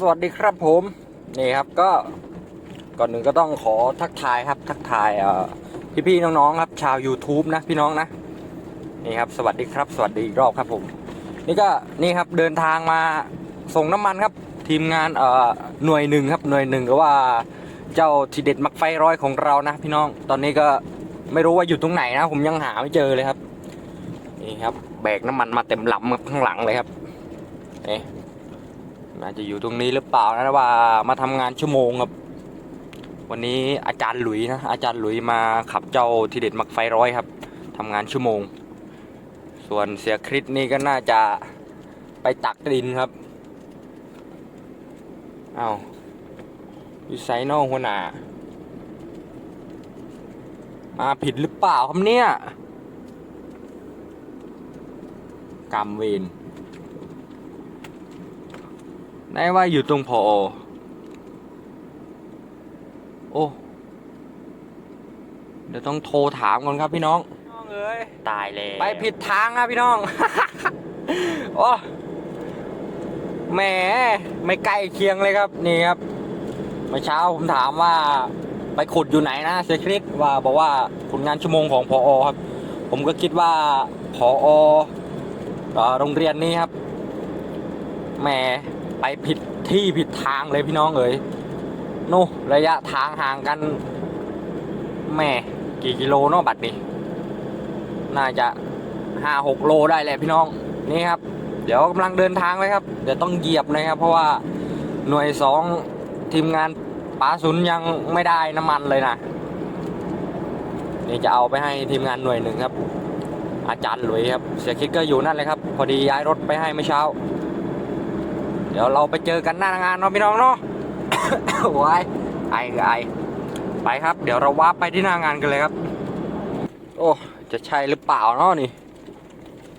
สวัสดีครับผมนี่ครับก็ก่อนหนึ่งก็ต้องขอทักทายครับ ทักทายเอ่พี่ๆน้องๆครับชาว YouTube นะพี่น้องนะนี่ครับ สวัสดีครับ สวัสดีอีกรอบครับผม นี่ก็นี่ครับเดินทางมาส่งน้ำมันครับ ทีมงานเอ่อหน่วยหนึ่งครับหน่วยหนึ่งหรือว่าเจ้าทีเด็ดมักไฟร้อยของเรานะ พี่น้องตอนนี้ก็ไม่รู้ว่าอยู่ตรงไหนนะ ผมยังหาไม่เจอเลยครับนี่ครับ แบกน้ำมันมาเต็มลำครับข้างหลังเลยครับนี่ น่าจะอยู่ตรงนี้หรือเปล่านะว่ามาทำงานชั่วโมงครับ วันนี้อาจารย์หลุยนะอาจารย์หลุยมาขับเจ้าทีเด็ดมักไฟร้อยครับทำงานชั่วโมง ส่วนเสียคริสนี่ก็น่าจะไปตักดินครับเอา้าวอยู่ไซนอกหัวหน้ามาผิดหรือเปล่าครับเนี่ยกรรมเวร ได้ว่าอยู่ตรงพอโอ้เดี๋ยวต้องโทรถามก่อนครับพี่น้องน้องเอ้ยตายเลยไปผิดทางครับพี่น้อง โอ้แหมไม่ใกล้เคียงเลยครับนี่ครับเมื่อเช้าผมถามว่าไปขุดอยู่ไหนนะเซคริสว่าบอกว่าผลงานชั่วโมงของพอครับ ผมก็คิดว่าพอเอ่อโรงเรียนนี้ครับแหม ไปผิดที่ผิดทางเลยพี่น้องเอ๋ยโน่ระยะทางห่างกันแหม่กี่กิโลเนาะบัดนี้ น่าจะห้าหกโลได้แหละพี่น้องนี่ครับ เดี๋ยวกำลังเดินทางเลยครับเดี๋ยวต้องเหยียบนะครับ เพราะว่าหน่วยสองทีมงานป๋าสุนยังไม่ได้น้ำมันเลยนะนี่จะเอาไปให้ทีมงานหน่วยหนึ่งครับ อาจารย์หลุยครับ เสียคิดก็อยู่นั่นเลยครับ พอดีย้ายรถไปให้เมื่อเช้า เดี๋ยวเราไปเจอกันหน้างานเนาะพี่น้องเนาะโอ้ยไอไอไปครับ เดี๋ยวเราวาร์ปไปที่หน้างานกันเลยครับ โอ้จะใช่หรือเปล่าเนาะนี่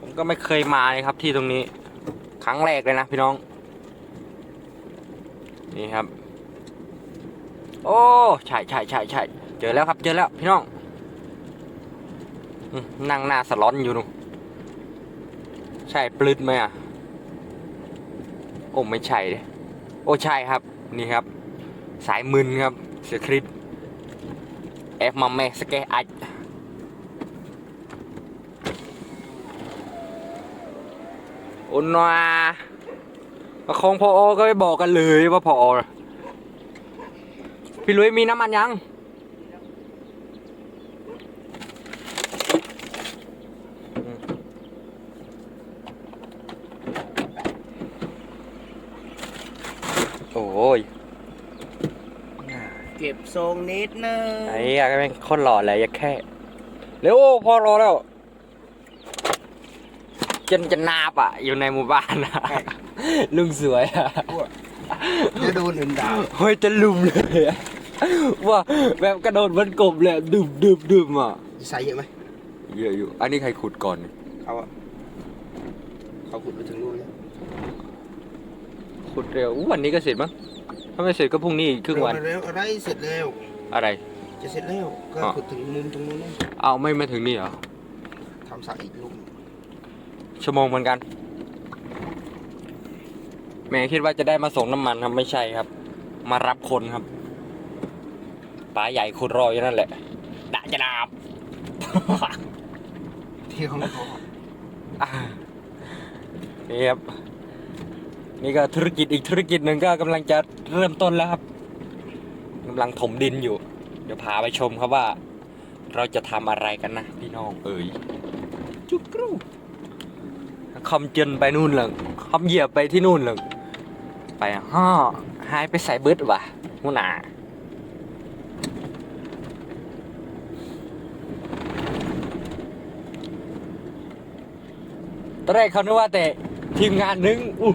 ผมก็ไม่เคยมาเลยครับที่ตรงนี้ ครั้งแรกเลยนะพี่น้อง นี่ครับ โอ้ใช่ใช่ใช่ใช่เจอแล้วครับเจอแล้วพี่น้องนั่งหน้าสลอนอยู่นู่นใช่ปลืดไหมอะ โอ้ไม่ใช่เลยโอ้ใช่ครับนี่ครับ สายมึนครับเสียคริสเอฟมาแม่สเกตไออ้นาประคองพออก็ไม่บอกกันเลยว่าพอพี่ลุยมีน้ำมันยัง โอ้ย เก็บ ทรงนิดนึงไอ้เหี้ยก็เป็นคนหล่อแหละอย่าแค่เร็วพอรอแล้วจนจะนาบอะ อยู่ในหมู่บ้านอะลุงสวยอะจะโดนอื่นด่าเฮ้ยจะลุมเลยอะว่าแบบกระโดดบนกบเลยดึมดึมดึมอะใส่เยอะไหมเยอะอยู่ อันนี้ใครขุดก่อนเนี่ยเขาอะเขาขุดไปถึงนู่นแล้วขุดเร็วอู้วันนี้ก็เสร็จมั้ง ถ้าไม่เสร็จก็พรุ่งนี้อีกครึ่งวัน เร็วอะไรเสร็จแล้ว อะไร จะเสร็จแล้วก็อ๋อ ขุดถึงมุมตรงนู้นนะเอาไม่มาถึงนี่เหรอ ทำสระอีกลุมชั่วโมงเหมือนกันแม่คิดว่าจะได้มาส่งน้ำมันครับไม่ใช่ครับ มารับคนครับป้าใหญ่ขุดรออยู่นั่นแหละด่าจะดาบ ที่เขาเขาอ่านี่ครับ นี่ก็ธุรกิจอีกธุรกิจหนึ่งก็กำลังจะเริ่มต้นแล้วครับกำลังถมดินอยู่ เดี๋ยวพาไปชมครับว่า เราจะทำอะไรกันนะพี่น้องเอ๋ยจุกรูคอมเจนไปนู่นเลยคอมเหยียบไปที่นู่นเลยไปฮ่อหายไปใส่เบิร์ดว่ะหัวหนาตอนแรกเขานึกว่าแต่ทีมงานนึงอู้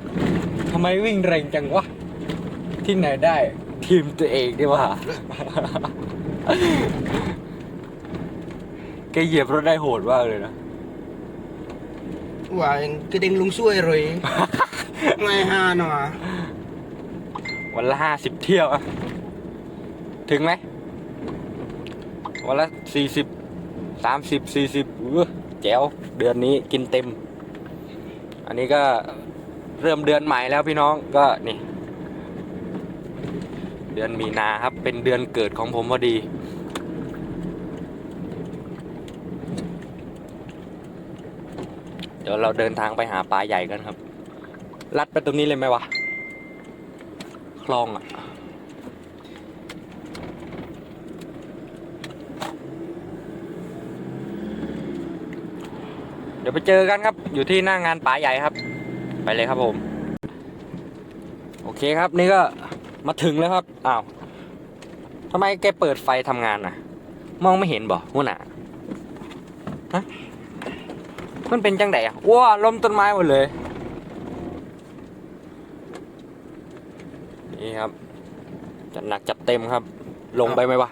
ำไมวิ่งเร็งจังวะ ที่ไหนได้ ทีมตัวเองดีว่า แกเหยียบรถได้โหดมากเลยนะ ว่ายังกระเด้งลุงช่วยเลยไงฮาหน่อวันละห้าสิบเที่ยวอะถึงไหม วันละสี่สิบสามสิบสี่สิบแจ๋ว เดือนนี้กินเต็ม อันนี้ก็ เริ่มเดือนใหม่แล้วพี่น้องก็นี่ เดือนมีนาครับ เป็นเดือนเกิดของผมพอดี เดี๋ยวเราเดินทางไปหาปลาใหญ่กันครับ ลัดไปตรงนี้เลยไหมวะ คลองอะเดี๋ยวไปเจอกันครับ อยู่ที่หน้างงานป่าใหญ่ครับ ไปเลยครับผม โอเคครับนี่ก็มาถึงแล้วครับอ้าวทำไมแกเปิดไฟทำงานน่ะ มองไม่เห็นบ่หัวหน้าฮะมันเป็นจังไดอะว้าล้มต้นไม้หมดเลยนี่ครับจัดหนักจัดเต็มครับ ลงไปไหมวะ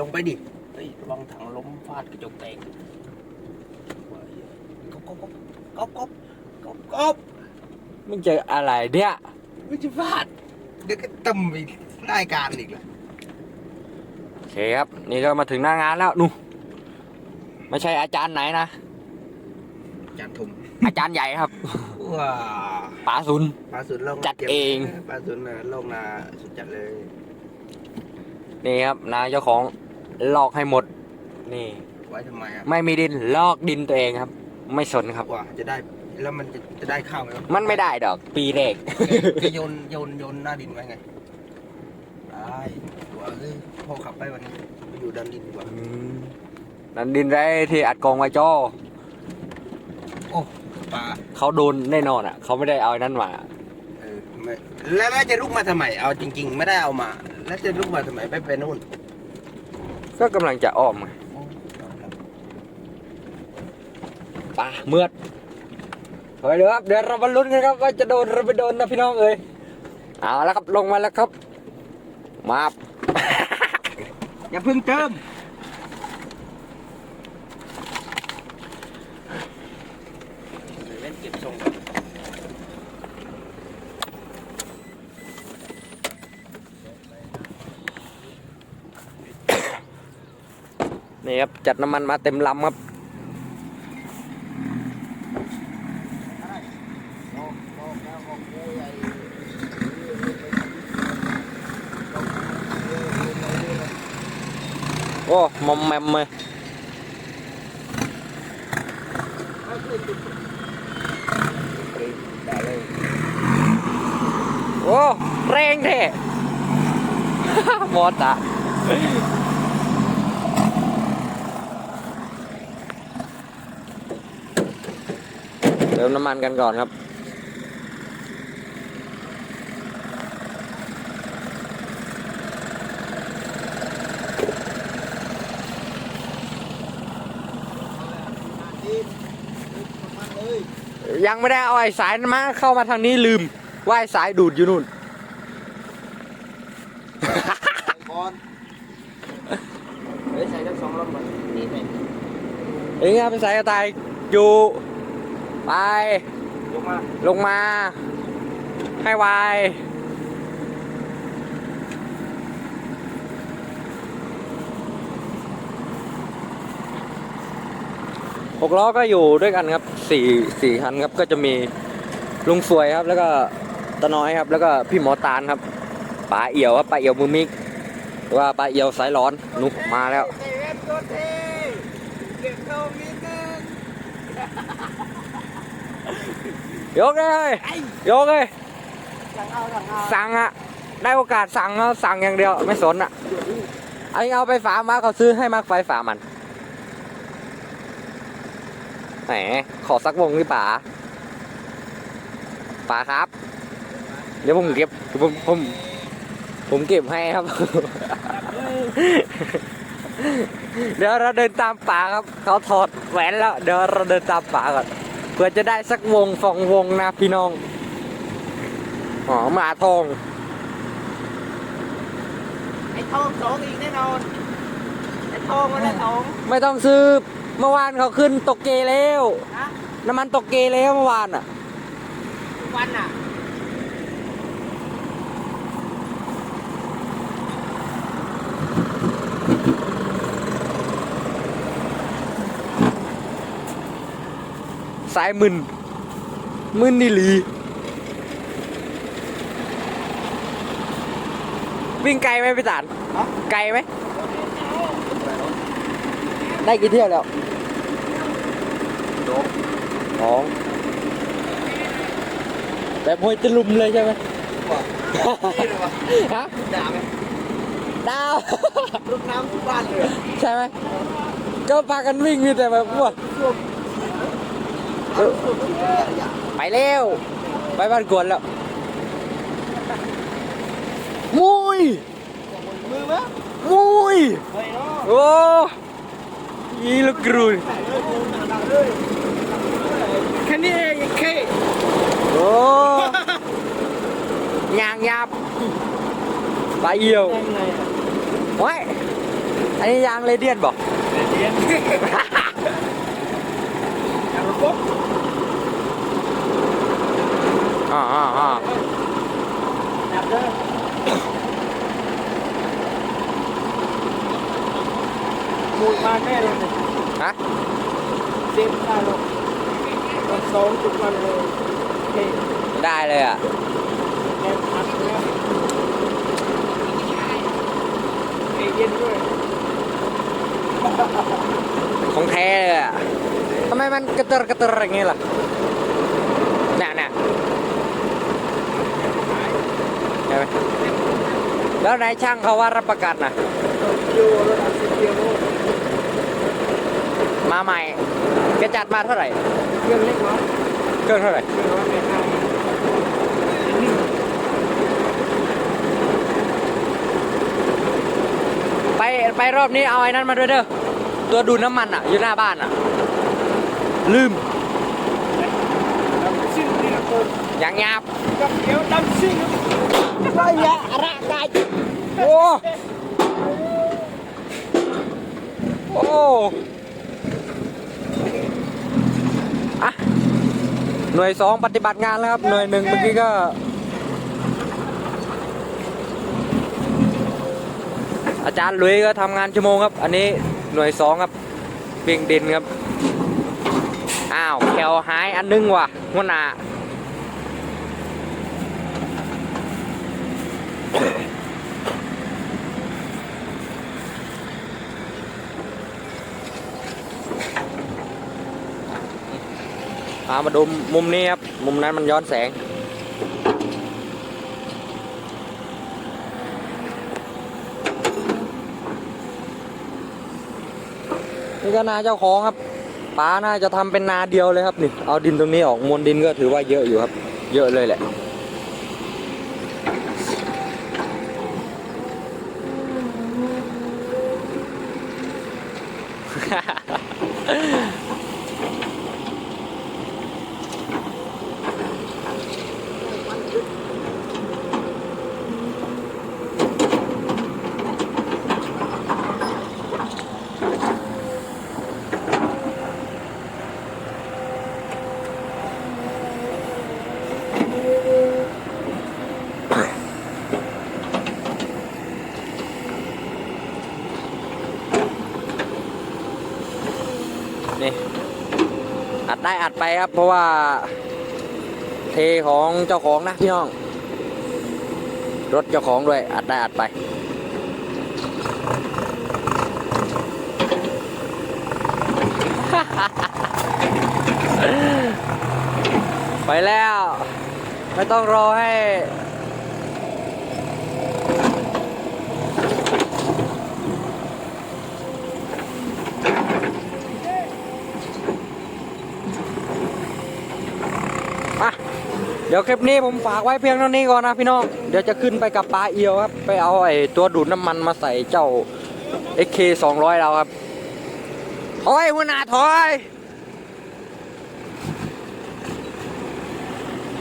ลงไปดิเฮ้ยระวังถังล้มฟาดกระจกแตกก๊อบก๊อบก๊อบก๊อบก๊อบก๊อบ มันจะอะไรเนี่ยไม่จะฟาดเดี๋ยวก็ตึมไปรายการอีกแล้วโอเคครับ นี่ก็มาถึงหน้างานแล้วนู่นไม่ใช่อาจารย์ไหนนะ จานทมอาจารย์ใหญ่ครับว้าป๋าซุน ปลาสุนลงจัดเอง ปลาสุนน่ะลงนาสุดจัดเลยนี่ครับนาเจ้าของลอกให้หมด นี่ ไว้ทำไมอะไม่มีดินลอกดินตัวเองครับ ไม่สนครับ ว่าจะได้ แล้วมันจะจะได้ข้าวไหมวะมันไม่ได้ดอก ปีแรก จะโยนโยนโยนหน้าดินไว้ไงได้ตัวเอ้ยพ่อขับไปวันนี้ไปอยู่ดันดินดีกว่านั่นดินไรที่อัดกองไว้จ้อโอ้ปลาเขาโดนแน่นอนอะ เขาไม่ได้เอาไอ้นั่นมาเออไม่แล้วแล้วจะลุกมาทำไมเอาจริง ๆ ไม่ได้เอามา แล้วจะลุกมาทำไมไปไปนู่นก็กำลังจะอ้อมไงโอ้เอาละ ป่าเมือด เฮ้ยเดี๋ยวครับเดี๋ยวเรามาลุ้นกันครับว่าจะโดนหรือไม่โดนนะพี่น้องเอ้ยเอาแล้วครับลงมาแล้วครับ มาอย่าเพิ่งเติมเล่นเก็บทรงนี่ครับจัดน้ำมันมาเต็มลำครับ โอ้มอมแมมเลยโอ้แรงแท้หมดอะเติมน้ำมันกันก่อนครับ ยังไม่ได้เอาไอ้สายมาเข้ามาทางนี้ลืม ว่าไอ้สายดูดอยู่นู่น ก่อนเฮ้ยใส่ทั้งสองลำมันนี่ไหมเอ้ยครับเป็นสายกระต่ายอยู่ไป ยกมา ลงมา ให้ไว หกล้อก็อยู่ด้วยกันครับสี่สี่คันครับก็จะมีลุงสวยครับ แล้วก็ตาน้อยครับ แล้วก็พี่หมอตาลครับป๋าเอี่ยวครับป๋าเอี่ยวมือมิกว่าป๋าเอี่ยวสายร้อนนุกมาแล้วเซเว่นตัวเทเก็บเข้านิดนึงยกเลยยกเลยสั่งอาสั่งอะได้โอกาสสั่งเอาสั่งอย่างเดียวไม่สนอะไอเอาไปฝามาเขาซื้อให้มาไฟฝามัน แหม ขอสักวงดิป๋าป๋าครับ เดี๋ยวผมเก็บผมผมผมเก็บให้ครับ เดี๋ยวเราเดินตามป่าครับ เขาถอดแหวนแล้ว เดี๋ยวเราเดินตามป่าก่อนเพื่อจะได้สักวงสองวงนะพี่น้องอ๋อหมาทองไอ้ทองสองอีกแน่นอนไอ้ทองมันได้ทองไม่ต้องซื้อ เมื่อวานเขาขึ้นตกเกแล้วนะน้ำมันตกเกแล้วเมื่อวานอะ วันอะ สายมึน มึนนี่หลี วิ่งไกลไหมพี่ตานฮะไกลไหม ได้กี่เที่ยวแล้วโดบสองแบบห้วยตะลุมเลยใช่ไหมว่ะนี่เลยวะฮะด่าไหมดาวรถน้ำทุกบ้านเลยใช่ไหมก็พากันวิ่งมีแต่แบบว่าท่วมท่วมทุกอย่างไปเร็วไปบ้านกวนแล้วมุยมือมั้ยมุยเฮ้ยเนาะโอ้ ยีลูกกรุยแค่นี้เองแค่โอ้ยางยับไปเอี่ยวยังไงอะโอ้ยอันนี้ยางเรเดียนบอกเรียนอย่างระบบอ่าอ่าอ่า ดับเลย มูลมาแค่เลยฮะเซ็นได้หรอกมันสองจุดมันเลยเฮ้ยได้เลยอะแอบอัดแล้วเอเย็นด้วยของแท้เลยอะทำไมมันกระเตอร์กระเตอร์อย่างงี้ล่ะเนี่ยเนี่ยใช่ไหมแล้วนายช่างเขาว่ารับประกันนะโยรถอัดเสียงโอ้ มาใหม่แกจัดมาเท่าไหร่ เครื่องเล็กน้อยเครื่องเท่าไหร่ เครื่องน้อยไม่ได้นี่ไปไปรอบนี้เอาไอ้นั้นมาด้วยเด้อ ตัวดูดน้ำมันอะ อยู่หน้าบ้านอะ ลืมดำซิ่งนี่นะคนอย่างหยาบกับเขียวดำซิ่งไรยะระกายโอ้ โอ้อะ หน่วยสองปฏิบัติงานแล้วครับ หน่วยหนึ่งเมื่อกี้ก็อาจารย์ลุยก็ทำงานชั่วโมงครับ อันนี้หน่วยสองครับเบียงดินครับ อ้าวแคลหายอันนึงว่ะหัวหน้า พามาดูมุมนี้ครับ มุมนั้นมันย้อนแสง นี่ก็นาเจ้าของครับป้าน่าจะทำเป็นนาเดียวเลยครับนี่เอาดินตรงนี้ออกมวลดินก็ถือว่าเยอะอยู่ครับ เยอะเลยแหละ นี่อัดได้อัดไปครับ เพราะว่า เทของเจ้าของนะพี่น้อง รถเจ้าของด้วย อัดได้อัดไปไปแล้ว ไม่ต้องรอให้ เดี๋ยวคลิปนี้ผมฝากไว้เพียงเท่านี้ก่อนนะพี่น้อง เดี๋ยวจะขึ้นไปกับปลาเอียวครับ ไปเอาไอ้ตัวดูดน้ำมันมาใส่เจ้า XK 200เราครับถอยหัวหน้าถอย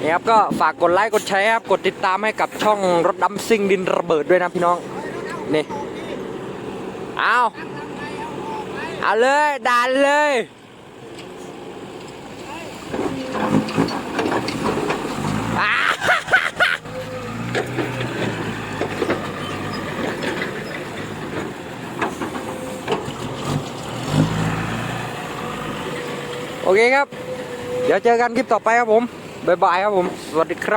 นี่ครับก็ฝากกดไลค์กดแชร์ครับ กดติดตามให้กับช่องรถดำซิ่งดินระเบิดด้วยนะพี่น้อง นี่ เอาเอาเลยดันเลย อ่า โอเคครับ เดี๋ยวเจอกันคลิปต่อไปครับผม บ๊ายบายครับผม สวัสดีครับ